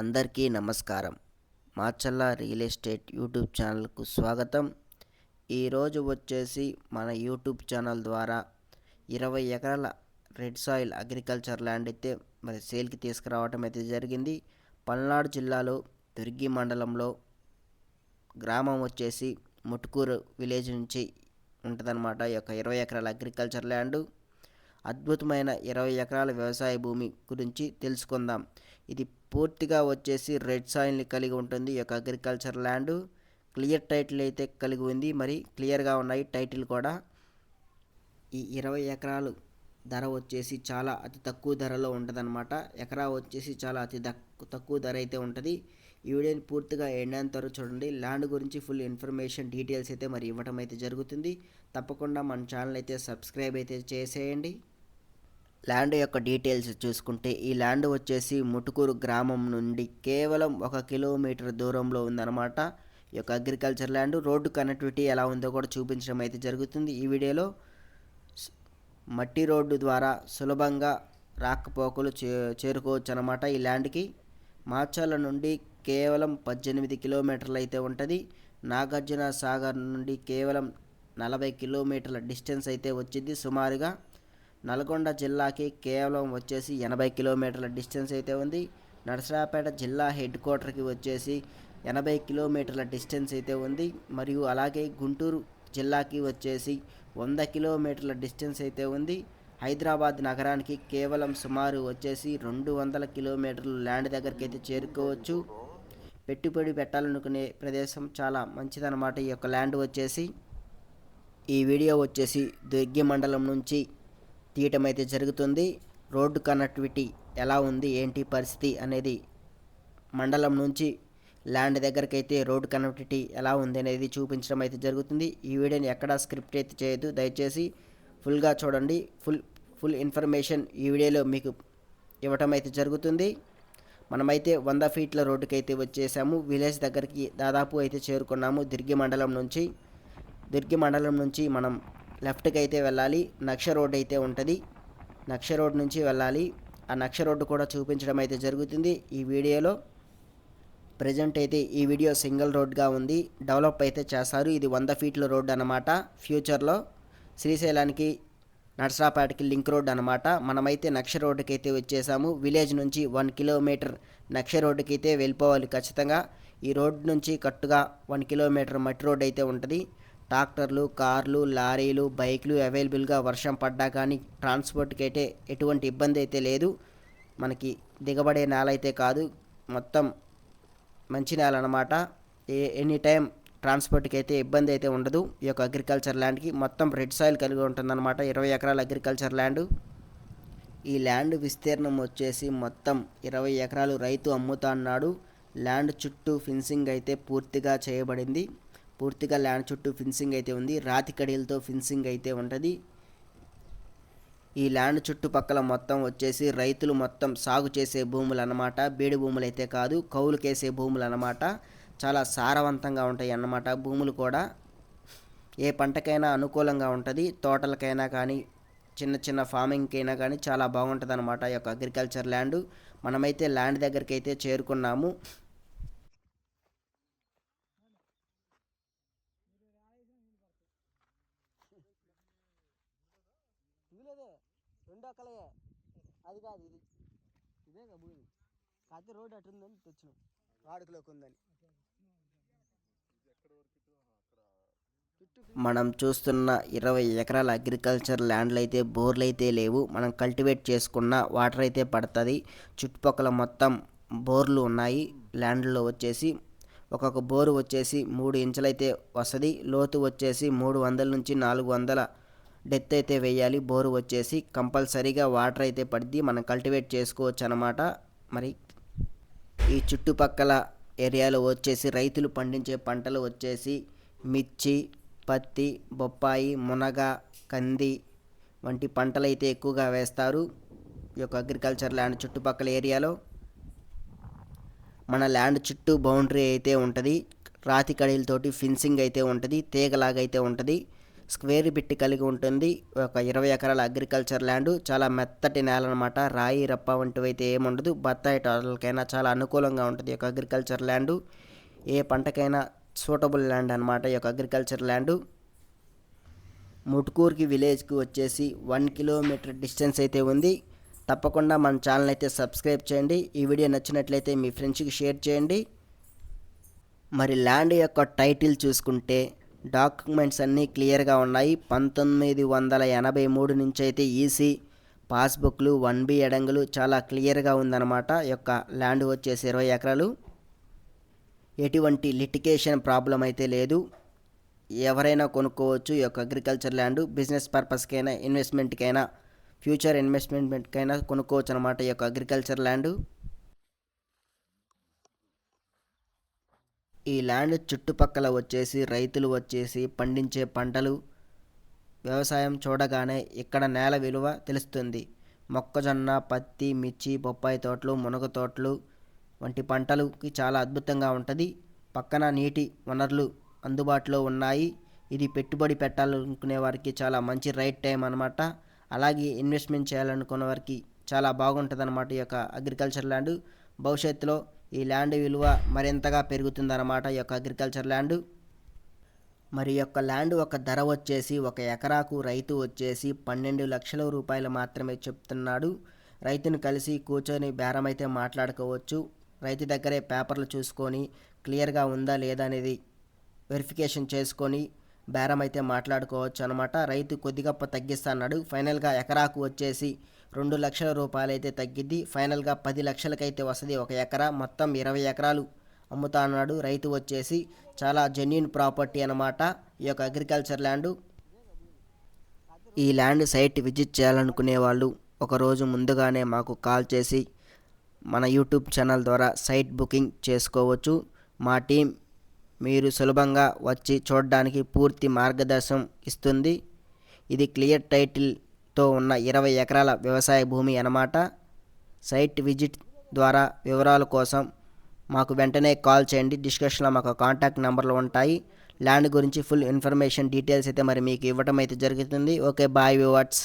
అందరికీ నమస్కారం. Macherla real estate YouTube ఛానల్కు స్వాగతం. ఈరోజు వచ్చేసి మన యూట్యూబ్ ఛానల్ ద్వారా ఇరవై ఎకరాల రెడ్ సాయిల్ అగ్రికల్చర్ ల్యాండ్ అయితే మరి సేల్కి తీసుకురావటం అయితే జరిగింది. పల్నాడు జిల్లాలో దుర్గి మండలంలో గ్రామం వచ్చేసి ముటుకూరు విలేజ్ నుంచి ఉంటుందన్నమాట. ఈ యొక్క ఇరవై ఎకరాల అగ్రికల్చర్ ల్యాండ్. అద్భుతమైన ఇరవై ఎకరాల వ్యవసాయ భూమి గురించి తెలుసుకుందాం. ఇది పూర్తిగా వచ్చేసి రెడ్ సాయిల్ని కలిగి ఉంటుంది. ఈ యొక్క అగ్రికల్చర్ ల్యాండ్ క్లియర్ టైటిల్ అయితే కలిగి ఉంది. మరి క్లియర్గా ఉన్నాయి టైటిల్ కూడా. ఈ ఇరవై ఎకరాలు ధర వచ్చేసి చాలా అతి తక్కువ ధరలో ఉంటుందన్నమాట. ఎకరా వచ్చేసి చాలా అతి తక్కువ ధర అయితే ఉంటుంది. ఈ వీడియోని పూర్తిగా ఎండేంత వరకు చూడండి. ల్యాండ్ గురించి ఫుల్ ఇన్ఫర్మేషన్ డీటెయిల్స్ అయితే మరి ఇవ్వడం అయితే జరుగుతుంది. తప్పకుండా మన ఛానల్ అయితే సబ్స్క్రైబ్ అయితే చేసేయండి. ల్యాండ్ యొక్క డీటెయిల్స్ చూసుకుంటే ఈ ల్యాండ్ వచ్చేసి ముటుకూరు గ్రామం నుండి కేవలం ఒక కిలోమీటర్ దూరంలో ఉందన్నమాట. ఈ యొక్క అగ్రికల్చర్ ల్యాండ్ రోడ్డు కనెక్టివిటీ ఎలా ఉందో కూడా చూపించడం అయితే జరుగుతుంది. ఈ వీడియోలో మట్టి రోడ్డు ద్వారా సులభంగా రాకపోకలు చే చేరుకోవచ్చు అనమాట ఈ ల్యాండ్కి. మాచాల నుండి కేవలం పద్దెనిమిది కిలోమీటర్లు అయితే ఉంటుంది. నాగార్జున సాగర్ నుండి కేవలం నలభై కిలోమీటర్ల డిస్టెన్స్ అయితే వచ్చింది సుమారుగా. నల్గొండ జిల్లాకి కేవలం వచ్చేసి ఎనభై కిలోమీటర్ల డిస్టెన్స్ అయితే ఉంది. నరసరాపేట జిల్లా హెడ్ క్వార్టర్కి వచ్చేసి ఎనభై కిలోమీటర్ల డిస్టెన్స్ అయితే ఉంది. మరియు అలాగే గుంటూరు జిల్లాకి వచ్చేసి వంద కిలోమీటర్ల డిస్టెన్స్ అయితే ఉంది. హైదరాబాద్ నగరానికి కేవలం సుమారు వచ్చేసి రెండు వందల కిలోమీటర్లు ల్యాండ్ దగ్గరికి అయితే చేరుకోవచ్చు. పెట్టుబడి పెట్టాలనుకునే ప్రదేశం చాలా మంచిదన్నమాట ఈ యొక్క ల్యాండ్ వచ్చేసి. ఈ వీడియో వచ్చేసి దుర్గి మండలం నుంచి తీయటం అయితే జరుగుతుంది. రోడ్డు కనెక్టివిటీ ఎలా ఉంది? ఏంటి పరిస్థితి అనేది మండలం నుంచి ల్యాండ్ దగ్గరికి అయితే రోడ్ కనెక్టివిటీ ఎలా ఉంది అనేది చూపించడం అయితే జరుగుతుంది. ఈ వీడియోని ఎక్కడా స్క్రిప్ట్ అయితే చేయదు దయచేసి ఫుల్గా చూడండి. ఫుల్ ఫుల్ ఇన్ఫర్మేషన్ ఈ వీడియోలో మీకు ఇవ్వటం అయితే జరుగుతుంది. మనమైతే వంద ఫీట్ల రోడ్డుకి అయితే వచ్చేసాము. విలేజ్ దగ్గరికి దాదాపు అయితే చేరుకున్నాము. దిర్గి మండలం నుంచి దుర్గి మండలం నుంచి మనం లెఫ్ట్కి అయితే వెళ్ళాలి నక్ష రోడ్ అయితే ఉంటుంది. నక్ష రోడ్ నుంచి వెళ్ళాలి. ఆ నక్ష రోడ్డు కూడా చూపించడం అయితే జరుగుతుంది. ఈ వీడియోలో ప్రజెంట్ అయితే ఈ వీడియో సింగిల్ రోడ్గా ఉంది. డెవలప్ అయితే చేస్తారు. ఇది వంద ఫీట్ల రోడ్ అన్నమాట. ఫ్యూచర్లో శ్రీశైలానికి నర్సరాపేటకి లింక్ రోడ్ అనమాట మనమైతే నక్ష రోడ్డుకి అయితే వచ్చేసాము. విలేజ్ నుంచి వన్ కిలోమీటర్ నక్ష రోడ్డుకి అయితే వెళ్ళిపోవాలి ఖచ్చితంగా. ఈ రోడ్ నుంచి కట్టుగా వన్ కిలోమీటర్ మట్టి రోడ్ అయితే ఉంటుంది. ట్రాక్టర్లు కార్లు లారీలు బైక్లు అవైలబుల్గా వర్షం పడ్డా కానీ ట్రాన్స్పోర్ట్కి అయితే ఎటువంటి ఇబ్బంది అయితే లేదు. మనకి దిగబడే నేల అయితే కాదు. మొత్తం మంచి నేల అనమాట ఏ ఎనీ టైం ట్రాన్స్పోర్ట్కి అయితే ఇబ్బంది అయితే ఉండదు. ఈ యొక్క అగ్రికల్చర్ ల్యాండ్కి మొత్తం రెడ్ సాయిల్ కలిగి ఉంటుందన్నమాట. ఇరవై ఎకరాల అగ్రికల్చర్ ల్యాండ్. ఈ ల్యాండ్ విస్తీర్ణం వచ్చేసి మొత్తం ఇరవై ఎకరాలు రైతు అమ్ముతా అన్నాడు ల్యాండ్ చుట్టూ ఫిన్సింగ్ అయితే పూర్తిగా చేయబడింది. పూర్తిగా ల్యాండ్ చుట్టూ ఫిన్సింగ్ అయితే ఉంది. రాతి కడీలతో ఫిన్సింగ్ అయితే ఉంటుంది. ఈ ల్యాండ్ చుట్టుపక్కల మొత్తం వచ్చేసి రైతులు మొత్తం సాగు చేసే భూములు అన్నమాట బీడు భూములు అయితే కాదు కౌలుకేసే భూములు అన్నమాట చాలా సారవంతంగా ఉంటాయి అన్నమాట భూములు కూడా. ఏ పంటకైనా అనుకూలంగా ఉంటుంది. తోటలకైనా కానీ చిన్న చిన్న ఫార్మింగ్కి అయినా కానీ చాలా బాగుంటుంది అనమాట ఈ యొక్క అగ్రికల్చర్ ల్యాండ్. మనమైతే ల్యాండ్ దగ్గరికి అయితే చేరుకున్నాము. కాదు ఇది. ఇదే కదా భూమి. కాకపోతే రోడ్ అటు ఉందని తెచ్చినాం. వాడుకలోకి ఉందని. మనం చూస్తున్న ఇరవై ఎకరాల అగ్రికల్చర్ ల్యాండ్లు అయితే బోర్లు అయితే లేవు. మనం కల్టివేట్ చేసుకున్న వాటర్ అయితే పడుతుంది. చుట్టుపక్కల మొత్తం బోర్లు ఉన్నాయి. ల్యాండ్లో వచ్చేసి ఒక్కొక్క బోరు వచ్చేసి మూడు ఇంచులైతే వస్తుంది. లోతు వచ్చేసి మూడు వందల నుంచి నాలుగు వందల డెత్ అయితే వేయాలి. బోరు వచ్చేసి కంపల్సరీగా వాటర్ అయితే పడిద్ది. మనం కల్టివేట్ చేసుకోవచ్చు అనమాట మరి ఈ చుట్టుపక్కల ఏరియాలో వచ్చేసి రైతులు పండించే పంటలు వచ్చేసి మిర్చి పత్తి బొప్పాయి మునగ కంది వంటి పంటలు అయితే ఎక్కువగా వేస్తారు. ఈ యొక్క అగ్రికల్చర్ ల్యాండ్ చుట్టుపక్కల ఏరియాలో మన ల్యాండ్ చుట్టూ బౌండరీ అయితే ఉంటుంది. రాతి కడీలతోటి ఫిన్సింగ్ అయితే ఉంటుంది. తీగలాగైతే ఉంటుంది. స్క్వేర్ బిట్ కలిగి ఉంటుంది. ఒక ఇరవై ఎకరాల అగ్రికల్చర్ ల్యాండ్ చాలా మెత్తటి నేల అనమాట రాయి రప్ప వంటివి అయితే ఏముండదు బత్తాయి తోటలకైనా చాలా అనుకూలంగా ఉంటుంది ఈ యొక్క అగ్రికల్చర్ ల్యాండ్. ఏ పంటకైనా సూటబుల్ ల్యాండ్ అనమాట ఈ యొక్క అగ్రికల్చర్ ల్యాండ్. ముట్కూర్కి విలేజ్కి వచ్చేసి వన్ కిలోమీటర్ డిస్టెన్స్ అయితే ఉంది. తప్పకుండా మన ఛానల్ అయితే సబ్స్క్రైబ్ చేయండి. ఈ వీడియో నచ్చినట్లయితే మీ ఫ్రెండ్స్కి షేర్ చేయండి. మరి ల్యాండ్ యొక్క టైటిల్ చూసుకుంటే డాక్యుమెంట్స్ అన్నీ క్లియర్గా ఉన్నాయి. పంతొమ్మిది వందల ఎనభై మూడు నుంచి అయితే ఈసీ పాస్బుక్లు వన్ బి ఎడంగులు చాలా క్లియర్గా ఉందన్నమాట. యొక్క ల్యాండ్ వచ్చేసి ఇరవై ఎకరాలు. ఎటువంటి లిటికేషన్ ప్రాబ్లం అయితే లేదు. ఎవరైనా కొనుక్కోవచ్చు ఈ యొక్క అగ్రికల్చర్ ల్యాండ్. బిజినెస్ పర్పస్కైనా ఇన్వెస్ట్మెంట్కైనా ఫ్యూచర్ ఇన్వెస్ట్మెంట్కైనా కొనుక్కోవచ్చు అనమాట ఈ యొక్క అగ్రికల్చర్ ల్యాండ్. ఈ ల్యాండ్ చుట్టుపక్కల వచ్చేసి రైతులు వచ్చేసి పండించే పంటలు వ్యవసాయం చూడగానే ఇక్కడ నేల విలువ తెలుస్తుంది. మొక్కజొన్న పత్తి మిర్చి బొప్పాయి తోటలు మునగ తోటలు వంటి పంటలుకి చాలా అద్భుతంగా ఉంటుంది. పక్కన నీటి వనరులు అందుబాటులో ఉన్నాయి. ఇది పెట్టుబడి పెట్టాలనుకునే వారికి చాలా మంచి రైట్ టైం అనమాట అలాగే ఇన్వెస్ట్మెంట్ చేయాలనుకునే వారికి చాలా బాగుంటుంది అనమాట ఈ యొక్క అగ్రికల్చర్ ల్యాండ్. భవిష్యత్తులో ఈ ల్యాండ్ విలువ మరింతగా పెరుగుతుందన్నమాట ఈ యొక్క అగ్రికల్చర్ ల్యాండ్. మరి యొక్క ల్యాండ్ ఒక ధర వచ్చేసి ఒక ఎకరాకు రైతు వచ్చేసి పన్నెండు లక్షల రూపాయలు మాత్రమే చెప్తున్నాడు. రైతును కలిసి కూర్చొని బేరం అయితే మాట్లాడుకోవచ్చు. రైతు దగ్గరే పేపర్లు చూసుకొని క్లియర్గా ఉందా లేదా అనేది వెరిఫికేషన్ చేసుకొని బేరం అయితే మాట్లాడుకోవచ్చు అనమాట రైతు కొద్దిగా తగ్గిస్తా అన్నాడు ఫైనల్గా ఎకరాకు వచ్చేసి రెండు లక్షల రూపాయలైతే తగ్గిద్ది. ఫైనల్గా పది లక్షలకైతే వస్తుంది ఒక ఎకరా. మొత్తం ఇరవై ఎకరాలు అమ్ముతా అన్నాడు రైతు వచ్చేసి చాలా జెన్యున్ ప్రాపర్టీ అనమాట ఈ యొక్క అగ్రికల్చర్ ల్యాండ్ ఈ ల్యాండ్ సైట్ విజిట్ చేయాలనుకునే వాళ్ళు ఒకరోజు ముందుగానే మాకు కాల్ చేసి మన యూట్యూబ్ ఛానల్ ద్వారా సైట్ బుకింగ్ చేసుకోవచ్చు. మా టీం మీరు సులభంగా వచ్చి చూడడానికి పూర్తి మార్గదర్శనం ఇస్తుంది. ఇది క్లియర్ టైటిల్ తో ఉన్న ఇరవై ఎకరాల వ్యవసాయ భూమి అన్నమాట. సైట్ విజిట్ ద్వారా వివరాల కోసం మాకు వెంటనే కాల్ చేయండి. డిస్కషన్లో మాకు కాంటాక్ట్ నెంబర్లు ఉంటాయి. ల్యాండ్ గురించి ఫుల్ ఇన్ఫర్మేషన్ డీటెయిల్స్ అయితే మరి మీకు ఇవ్వటం అయితే జరుగుతుంది. Okay bye viewers.